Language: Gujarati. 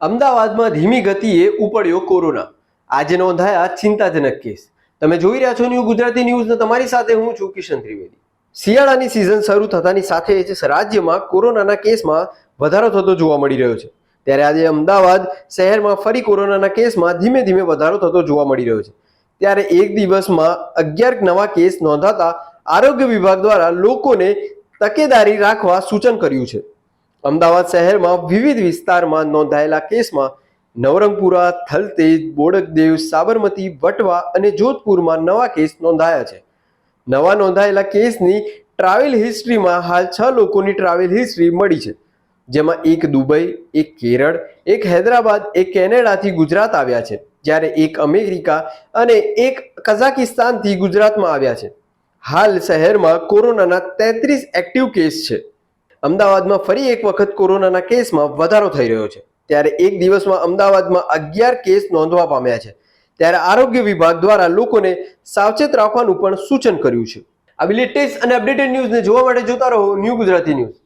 અમદાવાદમાં ધીમી ગતિએ ઉપડ્યો કોરોના. આજે નોંધાયા ચિંતાજનક કેસ. તમે જોઈ રહ્યા છો ન્યૂ ગુજરાતી ન્યૂઝ તમારી સાથે હું છું કિશન ત્રિવેદી. શિયાળાની સિઝન શરૂ થતાની સાથે જ રાજ્યમાં કોરોનાના કેસમાં વધારો થતો જોવા મળી રહ્યો છે. ત્યારે આજે અમદાવાદ શહેરમાં ફરી કોરોનાના કેસમાં ધીમે ધીમે વધારો થતો જોવા મળી રહ્યો છે. ત્યારે એક દિવસમાં અગિયાર નવા કેસ નોંધાતા આરોગ્ય વિભાગ દ્વારા લોકોને તકેદારી રાખવા સૂચન કર્યું છે. અમદાવાદ શહેરમાં વિવિધ વિસ્તારમાં નોંધાયેલા કેસમાં નવરંગપુરા, થલતેજ, બોડકદેવ, સાબરમતી, વટવા અને જોધપુરમાં નવા કેસ નોંધાયા છે. નવા નોંધાયેલા કેસની ટ્રાવેલ હિસ્ટ્રીમાં હાલ છ લોકોની ટ્રાવેલ હિસ્ટ્રી મળી છે. જેમાં એક દુબઈ, એક કેરળ, એક હૈદરાબાદ, એક કેનેડાથી ગુજરાત આવ્યા છે, જ્યારે એક અમેરિકા અને એક કઝાકિસ્તાનથી ગુજરાતમાં આવ્યા છે. હાલ શહેરમાં કોરોનાના તેત્રીસ એક્ટિવ કેસ છે. અમદાવાદમાં ફરી એક વખત કોરોનાના કેસમાં વધારો થઈ રહ્યો છે. ત્યારે એક દિવસમાં અમદાવાદમાં અગિયાર કેસ નોંધવા પામ્યા છે. ત્યારે આરોગ્ય વિભાગ દ્વારા લોકોને સાવચેત રાખવાનું પણ સૂચન કર્યું છે. આવી લેટેસ્ટ અને અપડેટેડ ન્યૂઝને જોવા માટે જોતા રહો ન્યૂ ગુજરાતી ન્યૂઝ.